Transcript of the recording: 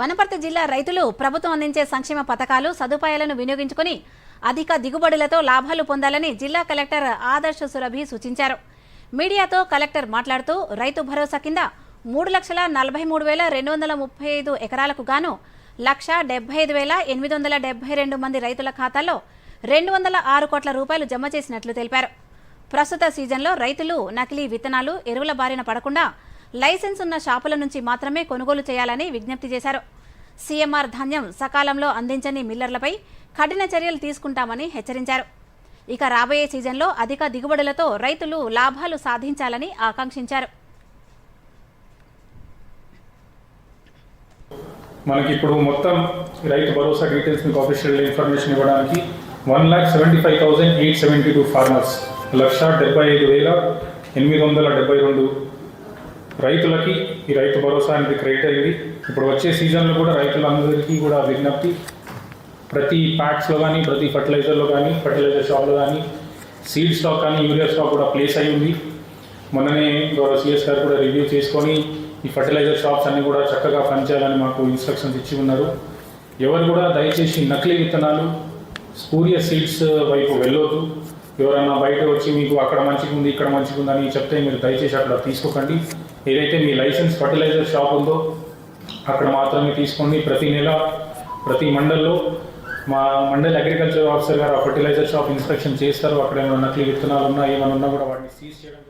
వనపర్తి జిల్లా రైతులు ప్రభుత్వం అందించే సంక్షేమ పథకాలు సదుపాయాలను వినియోగించుకుని అధిక దిగుబడులతో లాభాలు పొందాలని జిల్లా కలెక్టర్ ఆదర్శ సురభి సూచించారు. మీడియాతో కలెక్టర్ మాట్లాడుతూ రైతు భరోసా కింద మూడు లక్షల నలభై మూడు వేల రెండు వందల ముప్పై ఐదు ఎకరాలకు గాను లక్ష డెబ్బై ఐదు వేల ఎనిమిది వందల డెబ్బై రెండు మంది రైతుల ఖాతాల్లో రెండు వందల ఆరు కోట్ల రూపాయలు జమ చేసినట్లు తెలిపారు. ప్రస్తుత సీజన్లో రైతులు నకిలీ విత్తనాలు ఎరువుల బారిన పడకుండా లైసెన్స్ ఉన్న షాపుల నుంచి మాత్రమే కొనుగోలు చేయాలని విజ్ఞప్తి చేశారు. సీఎంఆర్ ధాన్యం సకాలంలో అందించని మిల్లర్లపై కఠిన చర్యలు తీసుకుంటామని హెచ్చరించారు. ఇక రాబోయే సీజన్లో అధిక దిగుబడులతో రైతులు లాభాలు సాధించాలని ఆకాంక్షించారు. మనకి ఇప్పుడు మొత్తం రైతు భరోసా డీటెయిల్స్ మీకు ఆఫీషియల్ ఇన్ఫర్మేషన్ ఇవ్వడానికి one lakh seventy five thousand eight seventy two farmers లక్ష డెబ్బై ఐదు వేల ఎనిమిది వందల డెబ్బై రెండు రైతులకి ఈ రైతు భరోసా అనేది క్రియేట్ అయింది. ఇప్పుడు వచ్చే సీజన్లో కూడా రైతులందరికీ కూడా విజ్ఞప్తి ప్రతి ప్యాక్స్లో కానీ ప్రతి ఫర్టిలైజర్లో కానీ ఫర్టిలైజర్ షాప్లో కానీ సీడ్ స్టాక్ కానీ యూరియా స్టాక్ కూడా ప్లేస్ అయి ఉంది. మొన్ననే గౌరవ సిఎస్ గారు కూడా రివ్యూ చేసుకొని ఈ ఫర్టిలైజర్ షాప్స్ అన్నీ కూడా చక్కగా పనిచేయాలని మాకు ఇన్స్ట్రక్షన్స్ ఇచ్చి ఉన్నారు. ఎవరు కూడా దయచేసి నకిలీ విత్తనాలు స్పూరియ సీడ్స్ వైపు వెళ్ళొద్దు. ఎవరైనా బయట వచ్చి మీకు అక్కడ మంచిగా ఉంది ఇక్కడ మంచిగా ఉందని చెప్తే మీరు దయచేసి అక్కడ తీసుకోకండి. ఏదైతే మీ లైసెన్స్ ఫర్టిలైజర్ షాప్ ఉందో అక్కడ మాత్రమే తీసుకోండి. ప్రతి నెల ప్రతి మండల్లో మా మండల్ అగ్రికల్చర్ ఆఫీసర్ గారు ఆ ఫర్టిలైజర్ షాప్ ఇన్స్పెక్షన్ చేస్తారు. అక్కడ ఏమైనా నకిలీ విత్తనాలు ఉన్నా ఏమైనా ఉన్నా కూడా వాటిని సీజ్ చేయడం